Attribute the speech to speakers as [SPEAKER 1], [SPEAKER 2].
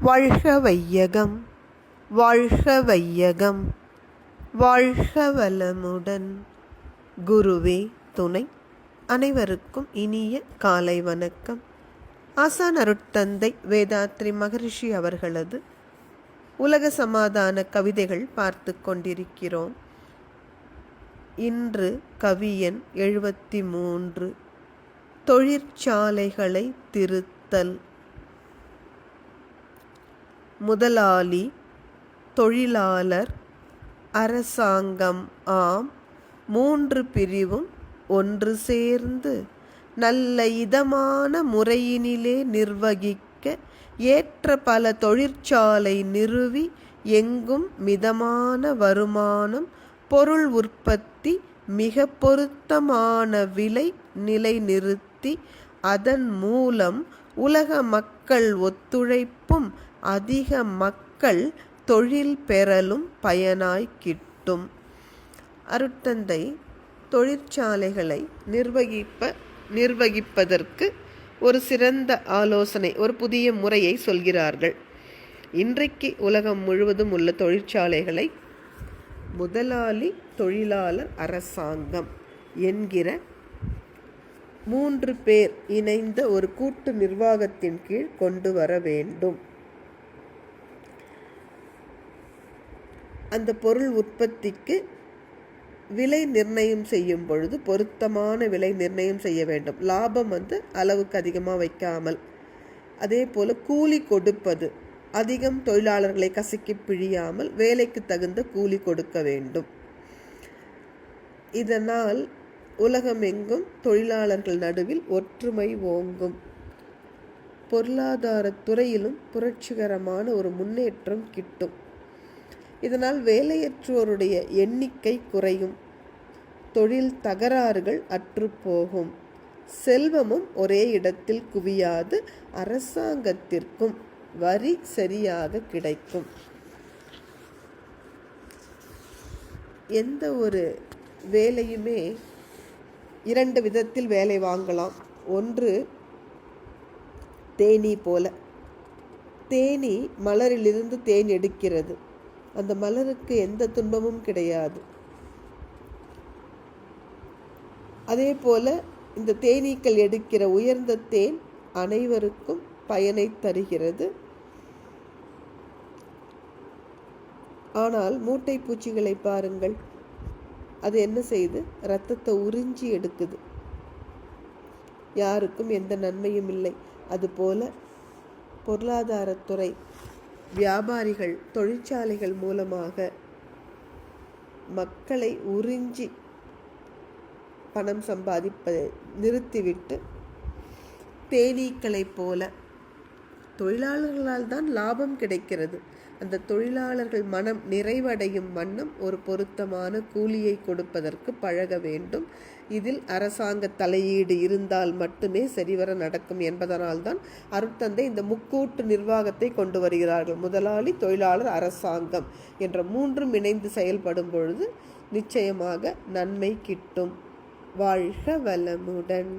[SPEAKER 1] வாழ்க வையகம் வாழ்க வையகம் வாழ்க வளமுடன் குருவே துணை அனைவருக்கும் இனிய காலை வணக்கம். ஆசான் அருட்தந்தை வேதாத்ரி மகரிஷி அவர்களது உலக சமாதான கவிதைகள் பார்த்து கொண்டிருக்கிறோம். இன்று கவியன் எழுபத்தி மூன்று. தொழிற்சாலைகளை திருத்தல். முதலாளி தொழிலாளர் அரசாங்கம் ஆம் மூன்று பிரிவும் ஒன்று சேர்ந்து நல்ல இதமான முறையினிலே நிர்வகிக்க ஏற்ற பல தொழிற்சாலை நிறுவி எங்கும் மிதமான வருமானம் பொருள் உற்பத்தி மிக பொருத்தமான விலை நிலைநிறுத்தி அதன் மூலம் உலக மக்கள் ஒத்துழைப்பும் அதிக மக்கள் தொழில் பெறலும் பயனாய் கிட்டும். அருட்தந்தை தொழிற்சாலைகளை நிர்வகிப்ப நிர்வகிப்பதற்கு ஒரு சிறந்த ஆலோசனை ஒரு புதிய முறையை சொல்கிறார்கள். இன்றைக்கு உலகம் முழுவதும் உள்ள தொழிற்சாலைகளை முதலாளி தொழிலாளர் அரசாங்கம் என்கிற மூன்று பேர் இணைந்த ஒரு கூட்டு நிர்வாகத்தின் கீழ் கொண்டு வர வேண்டும். அந்த பொருள் உற்பத்திக்கு விலை நிர்ணயம் செய்யும் பொழுது பொருத்தமான விலை நிர்ணயம் செய்ய வேண்டும். லாபம் வந்து அளவுக்கு அதிகமாக வைக்காமல். அதே போல் கூலி கொடுப்பது. அதிகம் தொழிலாளர்களை கசக்கி பிழியாமல் வேலைக்கு தகுந்த கூலி கொடுக்க வேண்டும். இதனால் உலகமெங்கும் தொழிலாளர்கள் நடுவில் ஒற்றுமை ஓங்கும். பொருளாதார துறையிலும் புரட்சிகரமான ஒரு முன்னேற்றம் கிட்டும். இதனால் வேலையற்றோருடைய எண்ணிக்கை குறையும். தொழில் தகராறுகள் அற்றுப்போகும் செல்வமும் ஒரே இடத்தில் குவியாது அரசாங்கத்திற்கும் வரி சரியாக கிடைக்கும். எந்த ஒரு வேலையுமே இரண்டு விதத்தில் வேலை வாங்கலாம். ஒன்று தேனீ போல. தேனி மலரிலிருந்து தேன் எடுக்கிறது. அந்த மலருக்கு எந்த துன்பமும் கிடையாது. அதே போல இந்த தேனீக்கள் எடுக்கிற உயர்ந்த தேன் அனைவருக்கும் பயனை தருகிறது. ஆனால் மூட்டை பூச்சிகளை பாருங்கள். அது என்ன செய்து? ரத்தத்தை உறிஞ்சி எடுக்குது. யாருக்கும் எந்த நன்மையும் இல்லை. அதுபோல பொருளாதாரத்துறை வியாபாரிகள் தொழிற்சாலைகள் மூலமாக மக்களை உறிஞ்சி பணம் சம்பாதிப்பதை நிறுத்திவிட்டு தேனீக்களைப் போல தொழிலாளர்களால் தான் லாபம் கிடைக்கிறது. அந்த தொழிலாளர்கள் மனம் நிறைவடையும் வண்ணம் ஒரு பொருத்தமான கூலியை கொடுப்பதற்கு பழக வேண்டும். இதில் அரசாங்க தலையீடு இருந்தால் மட்டுமே சரிவர நடக்கும் என்பதனால்தான் அருட்தந்தை இந்த முக்கூட்டு நிர்வாகத்தை கொண்டு வருகிறார்கள். முதலாளி தொழிலாளர் அரசாங்கம் என்ற மூன்றும் இணைந்து செயல்படும் பொழுது நிச்சயமாக நன்மை கிட்டும். வாழ்க வளமுடன்.